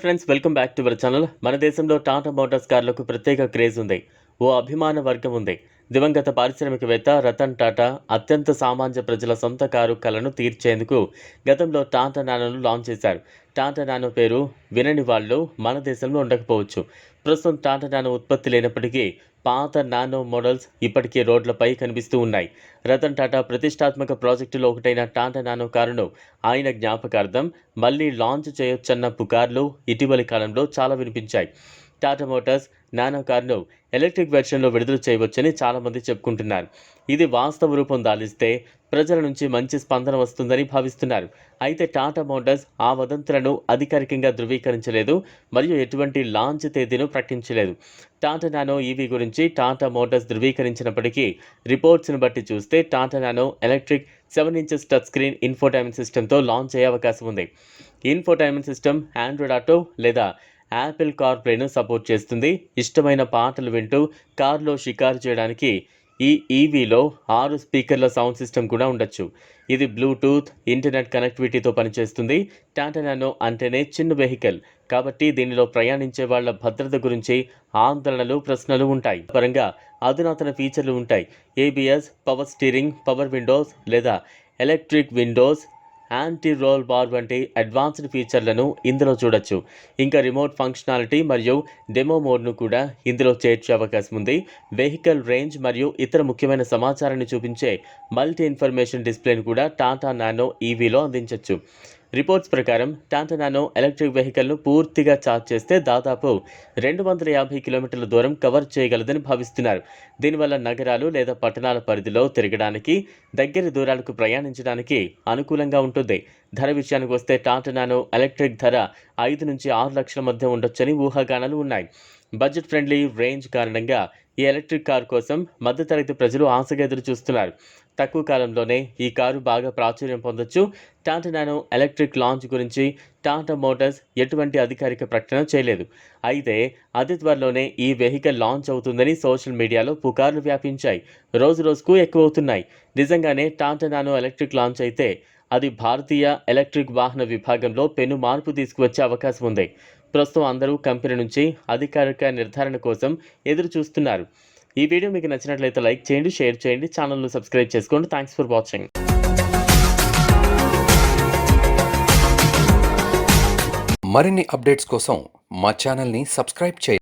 Friends welcome back to our channel మన దేశంలో Tata Motors కార్లకు ప్రత్యేక క్రేజ్ ఉంది. ఓ అభిమాన వర్గం ఉంది. దివంగత పారిశ్రామికవేత్త రతన్ టాటా అత్యంత సామాన్య ప్రజల సొంత కారు కలను తీర్చేందుకు గతంలో టాటా నానోను లాంచ్ చేశారు. టాటా నానో పేరు వినని వాళ్ళు మన దేశంలో ఉండకపోవచ్చు. ప్రస్తుతం టాటా నానో ఉత్పత్తి లేనప్పటికీ పాత నానో మోడల్స్ ఇప్పటికే రోడ్లపై కనిపిస్తూ ఉన్నాయి. రతన్ టాటా ప్రతిష్టాత్మక ప్రాజెక్టులో ఒకటైన టాటా నానో కారును ఆయన జ్ఞాపకార్థం మళ్ళీ లాంచ్ చేయొచ్చన్న పుకార్లు ఇటీవలి కాలంలో చాలా వినిపించాయి. టాటా మోటార్స్ నానో కార్ను ఎలక్ట్రిక్ వెర్షన్లో విడుదల చేయవచ్చని చాలామంది చెప్పుకుంటున్నారు. ఇది వాస్తవ రూపం దాలిస్తే ప్రజల నుంచి మంచి స్పందన వస్తుందని భావిస్తున్నారు. అయితే టాటా మోటార్స్ ఆ వదంతులను అధికారికంగా ధృవీకరించలేదు మరియు ఎటువంటి లాంచ్ తేదీను ప్రకటించలేదు. టాటా నానో ఈవీ గురించి టాటా మోటార్స్ ధృవీకరించినప్పటికీ రిపోర్ట్స్ను బట్టి చూస్తే Tata Nano electric seven inches touch screen infotainment సిస్టమ్తో లాంచ్ అయ్యే అవకాశం ఉంది. ఇన్ఫోటైన్మెంట్ సిస్టమ్ ఆండ్రాయిడ్ ఆటో లేదా యాపిల్ కార్ ప్లేను సపోర్ట్ చేస్తుంది. ఇష్టమైన పాటలు వింటూ కార్లో షికారు చేయడానికి ఈ ఈవీలో ఆరు స్పీకర్ల సౌండ్ సిస్టమ్ కూడా ఉండొచ్చు. ఇది బ్లూటూత్ ఇంటర్నెట్ కనెక్టివిటీతో పనిచేస్తుంది. టాటా నానో అంటేనే చిన్న వెహికల్ కాబట్టి దీనిలో ప్రయాణించే వాళ్ళ భద్రత గురించి ఆందోళనలు ప్రశ్నలు ఉంటాయి. పరంగా అధునాతన ఫీచర్లు ఉంటాయి. ABS power steering power windows లేదా electric windows anti roll bar వంటి అడ్వాన్స్డ్ ఫీచర్లను ఇందులో చూడొచ్చు. ఇంకా రిమోట్ ఫంక్షనాలిటీ మరియు డెమో మోడ్ను కూడా ఇందులో చేర్చే అవకాశం ఉంది. వెహికల్ రేంజ్ మరియు ఇతర ముఖ్యమైన సమాచారాన్ని చూపించే మల్టీ ఇన్ఫర్మేషన్ డిస్ప్లేను కూడా టాటా నానో ఈవీలో అందించవచ్చు రిపోర్ట్స్ ప్రకారం టాంటనానో ఎలక్ట్రిక్ వెహికల్ను పూర్తిగా ఛార్జ్ చేస్తే దాదాపు రెండు వందల యాభై కిలోమీటర్ల దూరం కవర్ చేయగలదని భావిస్తున్నారు. దీనివల్ల నగరాలు లేదా పట్టణాల పరిధిలో తిరగడానికి దగ్గర దూరాలకు ప్రయాణించడానికి అనుకూలంగా ఉంటుంది. ధర విషయానికి వస్తే టాంటనానో ఎలక్ట్రిక్ ధర ఐదు నుంచి ఆరు లక్షల మధ్య ఉండొచ్చని ఊహాగానాలు ఉన్నాయి. బడ్జెట్ ఫ్రెండ్లీ రేంజ్ కారణంగా ఈ ఎలక్ట్రిక్ కారు కోసం మధ్యతరగతి ప్రజలు ఆశగా ఎదురు చూస్తున్నారు తక్కువ కాలంలోనే ఈ కారు బాగా ప్రాచుర్యం పొందొచ్చు. టాటా నానో ఎలక్ట్రిక్ లాంచ్ గురించి టాటా మోటార్స్ ఎటువంటి అధికారిక ప్రకటన చేయలేదు. అయితే అతి త్వరలోనే ఈ వెహికల్ లాంచ్ అవుతుందని సోషల్ మీడియాలో పుకార్లు వ్యాపించాయి. రోజు రోజుకు ఎక్కువ అవుతున్నాయి. నిజంగానే టాటా నానో ఎలక్ట్రిక్ లాంచ్ అయితే అది భారతీయ ఎలక్ట్రిక్ వాహన విభాగంలో పెను మార్పు తీసుకువచ్చే అవకాశం ఉంది. ప్రస్తుతం అందరూ కంపెనీ నుంచి అధికారిక నిర్ధారణ కోసం ఎదురు చూస్తున్నారు ఈ వీడియో మీకు నచ్చినట్లయితే లైక్ చేయండి షేర్ చేయండి ఛానల్ను సబ్స్క్రైబ్ చేసుకోండి. థ్యాంక్స్ ఫర్ వాచింగ్ మరిన్ని అప్డేట్స్ కోసం మా ఛానల్ని సబ్స్క్రైబ్ చేయండి.